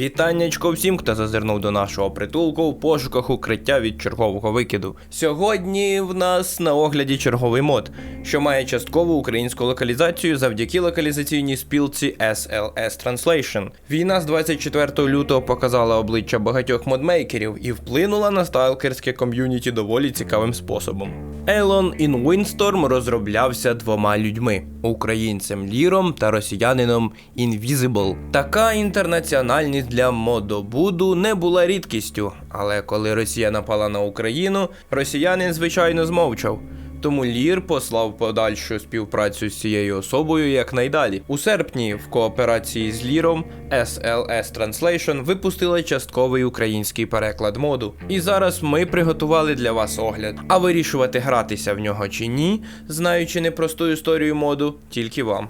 Вітаннячко всім, хто зазирнув до нашого притулку в пошуках укриття від чергового викиду. Сьогодні в нас на огляді черговий мод, що має часткову українську локалізацію завдяки локалізаційній спілці SLS Translation. Війна з 24 лютого показала обличчя багатьох модмейкерів і вплинула на сталкерське ком'юніті доволі цікавим способом. Elon in Windstorm розроблявся двома людьми: українцем Ліром та росіянином Invisible. Така інтернаціональність для модобуду не була рідкістю, але коли Росія напала на Україну, росіянин звичайно змовчав. Тому Лір послав подальшу співпрацю з цією особою якнайдалі. У серпні в кооперації з Ліром SLS Translation випустила частковий український переклад моду. І зараз ми приготували для вас огляд. А вирішувати гратися в нього чи ні, знаючи непросту історію моду, тільки вам.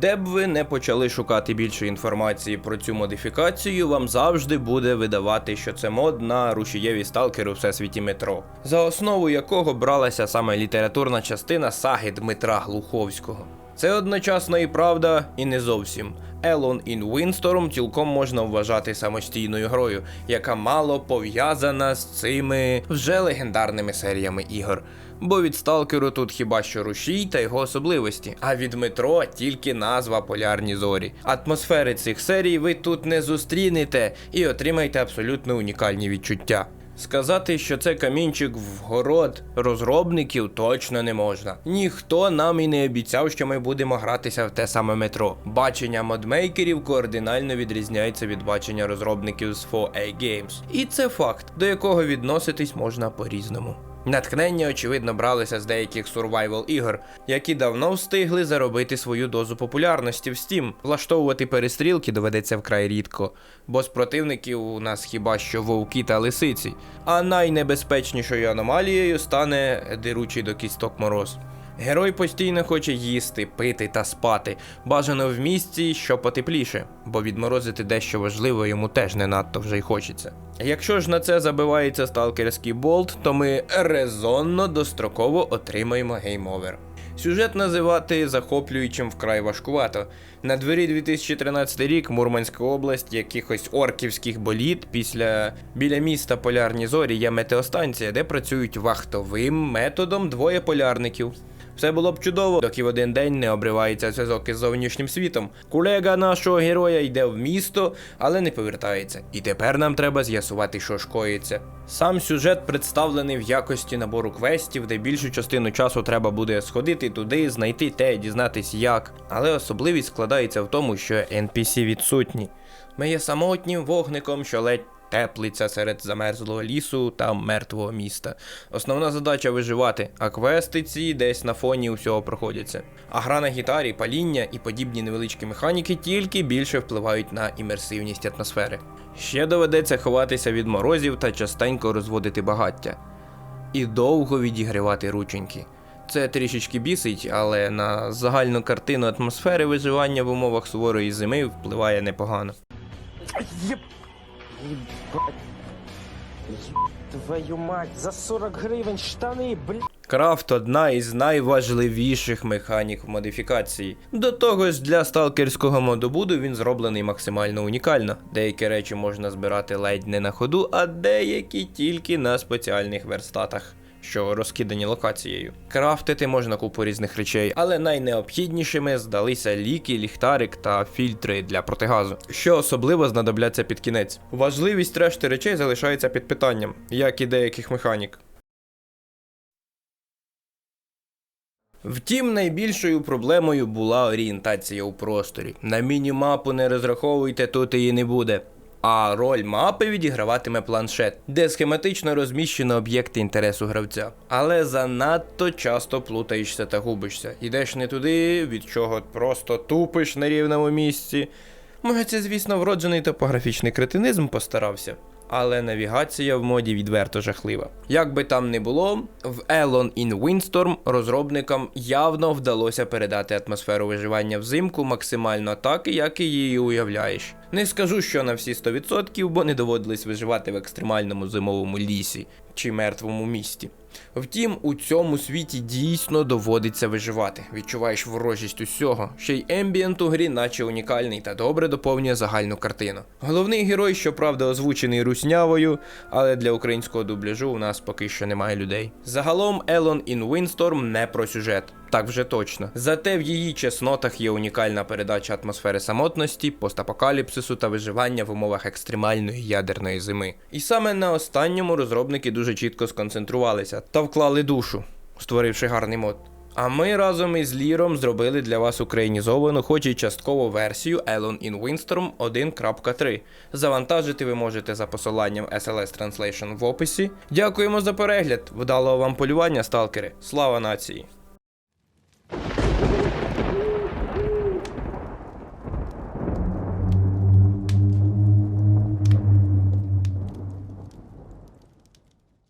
Де б ви не почали шукати більше інформації про цю модифікацію, вам завжди буде видавати, що це мод на рушієві сталкери у всесвіті метро, за основу якого бралася саме літературна частина саги Дмитра Глуховського. Це одночасно і правда, і не зовсім. Elon in Windstorm цілком можна вважати самостійною грою, яка мало пов'язана з цими вже легендарними серіями ігор. Бо від сталкеру тут хіба що рушій та його особливості, а від метро тільки назва Полярні зорі. Атмосфери цих серій ви тут не зустрінете і отримаєте абсолютно унікальні відчуття. Сказати, що це камінчик в город розробників точно не можна. Ніхто нам і не обіцяв, що ми будемо гратися в те саме метро. Бачення модмейкерів кардинально відрізняється від бачення розробників з 4A Games. І це факт, до якого відноситись можна по-різному. Натхнення, очевидно, бралися з деяких survival ігор, які давно встигли заробити свою дозу популярності в Steam. Влаштовувати перестрілки доведеться вкрай рідко, бо з противників у нас хіба що вовки та лисиці. А найнебезпечнішою аномалією стане диручий до кісток мороз. Герой постійно хоче їсти, пити та спати, бажано в місці, що потепліше, бо відморозити дещо важливе йому теж не надто вже й хочеться. Якщо ж на це забивається сталкерський болт, то ми резонно достроково отримаємо гейм-овер. Сюжет називати захоплюючим вкрай важкувато. На дворі 2013 рік Мурманська область, якихось орківських боліт. Після біля міста Полярні Зорі є метеостанція, де працюють вахтовим методом двоє полярників. Все було б чудово, доки в один день не обривається зв'язок із зовнішнім світом. Колега нашого героя йде в місто, але не повертається. І тепер нам треба з'ясувати, що ж коїться. Сам сюжет представлений в якості набору квестів, де більшу частину часу треба буде сходити туди, знайти те, дізнатись як. Але особливість складається в тому, що NPC відсутні. Ми є самотнім вогником, що ледь теплиться серед замерзлого лісу та мертвого міста. Основна задача виживати, а квести ці десь на фоні усього проходяться. А гра на гітарі, паління і подібні невеличкі механіки тільки більше впливають на імерсивність атмосфери. Ще доведеться ховатися від морозів та частенько розводити багаття. І довго відігрівати рученьки. Це трішечки бісить, але на загальну картину атмосфери виживання в умовах суворої зими впливає непогано. Твою мать, за 40 гривень штани, блядь. Крафт одна із найважливіших механік в модифікації. До того ж, для сталкерського модобуду він зроблений максимально унікально. Деякі речі можна збирати ледь не на ходу, а деякі тільки на спеціальних верстатах. Що розкидані локацією. Крафтити можна купу різних речей, але найнеобхіднішими здалися ліки, ліхтарик та фільтри для протигазу, що особливо знадобляться під кінець. Важливість решти речей залишається під питанням, як і деяких механік. Втім, найбільшою проблемою була орієнтація у просторі. На міні-мапу не розраховуйте, тут її не буде. А роль мапи відіграватиме планшет, де схематично розміщено об'єкти інтересу гравця. Але занадто часто плутаєшся та губишся. Йдеш не туди, від чого просто тупиш на рівному місці. Може, це, звісно, вроджений топографічний кретинизм постарався. Але навігація в моді відверто жахлива. Як би там не було, в Elon in Windstorm розробникам явно вдалося передати атмосферу виживання взимку максимально так, як і її уявляєш. Не скажу, що на всі 100%, бо не доводилось виживати в екстремальному зимовому лісі чи мертвому місті. Втім, у цьому світі дійсно доводиться виживати. Відчуваєш ворожість усього, ще й ембієнт у грі, наче унікальний та добре доповнює загальну картину. Головний герой, щоправда, озвучений руснявою, але для українського дубляжу у нас поки що немає людей. Загалом Елон Ін Windstorm не про сюжет. Так вже точно. Зате в її чеснотах є унікальна передача атмосфери самотності, постапокаліпсису та виживання в умовах екстремальної ядерної зими. І саме на останньому розробники дуже чітко сконцентрувалися та вклали душу, створивши гарний мод. А ми разом із Ліром зробили для вас українізовану, хоч і часткову версію Elon in Windstorm 1.3. Завантажити ви можете за посиланням SLS Translation в описі. Дякуємо за перегляд. Вдалого вам полювання, сталкери. Слава нації!